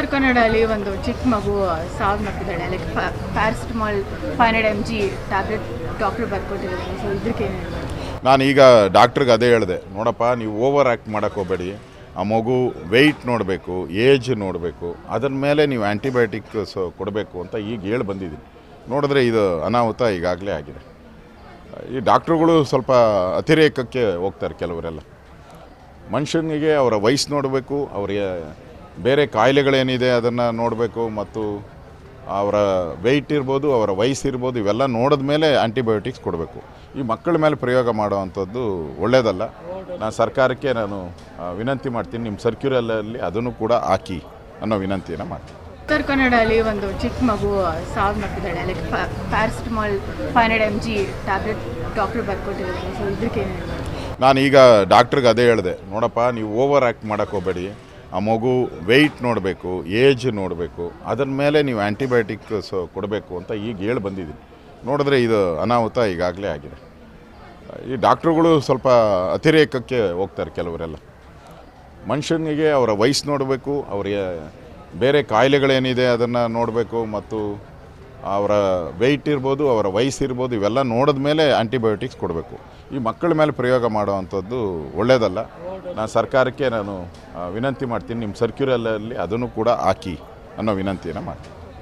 ಉತ್ತರ ಕನ್ನಡಲ್ಲಿ ಒಂದು ಚಿಕ್ಕ ಮಗು ಸಾವನ್ನಪ್ಪಿದ್ದಾಳೆ like paracetamol five hundred M G tablet doctor ಬರ್ಕೊಟ್ಟಿದ್ದಾರೆ so ಇದಕ್ಕೆ ನಾನು ಈಗ ಡಾಕ್ಟ್ರಿಗೆ ಅದೇ ಹೇಳಿದೆ. ನೋಡಪ್ಪ, ನೀವು ಓವರ್ ಆ್ಯಕ್ಟ್ ಮಾಡೋಕ್ಕೆ ಹೋಗಬೇಡಿ. ಆ ಮಗು ವೆಯ್ಟ್ ನೋಡಬೇಕು ಏಜ್ ನೋಡಬೇಕು. ಅದರ ಮೇಲೆ ನೀವು ಆ್ಯಂಟಿಬಯೋಟಿಕ್ಸ್ ಕೊಡಬೇಕು ಅಂತ ಈಗ ಹೇಳಿ ಬಂದಿದ್ದೀನಿ. ನೋಡಿದ್ರೆ ಇದು ಅನಾಹುತ ಈಗಾಗಲೇ ಆಗಿದೆ. ಈ ಡಾಕ್ಟ್ರುಗಳು ಸ್ವಲ್ಪ ಅತಿರೇಕಕ್ಕೆ ಹೋಗ್ತಾರೆ ಕೆಲವರೆಲ್ಲ. ಮನುಷ್ಯನಿಗೆ ಅವರ ವಯಸ್ಸು ನೋಡಬೇಕು, ಅವರಿಗೆ ಬೇರೆ ಕಾಯಿಲೆಗಳೇನಿದೆ ಅದನ್ನು ನೋಡಬೇಕು ಮತ್ತು ಅವರ ವೆಯ್ಟ್ ಇರ್ಬೋದು ಅವರ ವಯಸ್ಸು ಇರ್ಬೋದು ಇವೆಲ್ಲ ನೋಡಿದ ಮೇಲೆ ಆ್ಯಂಟಿಬಯೋಟಿಕ್ಸ್ ಕೊಡಬೇಕು. ಈ ಮಕ್ಕಳ ಮೇಲೆ ಪ್ರಯೋಗ ಮಾಡೋವಂಥದ್ದು ಒಳ್ಳೆಯದಲ್ಲ ನಾನು ಸರ್ಕಾರಕ್ಕೆ ನಾನು ವಿನಂತಿ ಮಾಡ್ತೀನಿ ನಿಮ್ಮ ಸರ್ಕ್ಯುಲರಲ್ಲಿ ಅದನ್ನು ಕೂಡ ಹಾಕಿ ಅನ್ನೋ ವಿನಂತಿಯನ್ನು ಮಾಡ್ತೀನಿ. ಉತ್ತರ ಕನ್ನಡಲ್ಲಿ ಒಂದು ಚಿಕ್ಕ ಮಗು ಸಾವನ್ನಪ್ಪಿದ್ದಾಳೆ like paracetamol five hundred M G tablet doctor ಬರ್ಕೊಟ್ಟಿದ್ದಾರೆ. So ಇದಕ್ಕೆ ನಾನು ಈಗ ಡಾಕ್ಟ್ರಿಗೆ ಅದೇ ಹೇಳಿದೆ ನೋಡಪ್ಪ ನೀವು ಓವರ್ ಆ್ಯಕ್ಟ್ ಮಾಡೋಕ್ಕೆ ಹೋಗಬೇಡಿ. ಆ ಮಗು ವೆಯ್ಟ್ ನೋಡಬೇಕು ಏಜ್ ನೋಡಬೇಕು ಅದರ ಮೇಲೆ ನೀವು ಆ್ಯಂಟಿಬಯೋಟಿಕ್ಸ್ ಕೊಡಬೇಕು ಅಂತ ಈಗ ಹೇಳಿ ಬಂದಿದ್ದೀನಿ. ನೋಡಿದ್ರೆ ಇದು ಅನಾಹುತ ಈಗಾಗಲೇ ಆಗಿದೆ. ಈ ಡಾಕ್ಟ್ರುಗಳು ಸ್ವಲ್ಪ ಅತಿರೇಕಕ್ಕೆ ಹೋಗ್ತಾರೆ ಕೆಲವರೆಲ್ಲ. ಮನುಷ್ಯನಿಗೆ ಅವರ ವಯಸ್ಸು ನೋಡಬೇಕು, ಅವರಿಗೆ ಬೇರೆ ಕಾಯಿಲೆಗಳೇನಿದೆ ಅದನ್ನು ನೋಡಬೇಕು ಮತ್ತು ಅವರ ವೆಯ್ಟ್ ಇರ್ಬೋದು, ಅವರ ವಯಸ್ಸು ಇರ್ಬೋದು, ಇವೆಲ್ಲ ನೋಡಿದ ಮೇಲೆ ಆ್ಯಂಟಿಬಯೋಟಿಕ್ಸ್ ಕೊಡಬೇಕು. ಈ ಮಕ್ಕಳ ಮೇಲೆ ಪ್ರಯೋಗ ಮಾಡುವಂಥದ್ದು ಒಳ್ಳೆಯದಲ್ಲ ನಾನು ಸರ್ಕಾರಕ್ಕೆ ನಾನು ವಿನಂತಿ ಮಾಡ್ತೀನಿ. ನಿಮ್ಮ ಸರ್ಕ್ಯುಲರಲ್ಲಿ ಅದನ್ನು ಕೂಡ ಹಾಕಿ ಅನ್ನೋ ವಿನಂತಿಯನ್ನು ಮಾಡ್ತೀನಿ.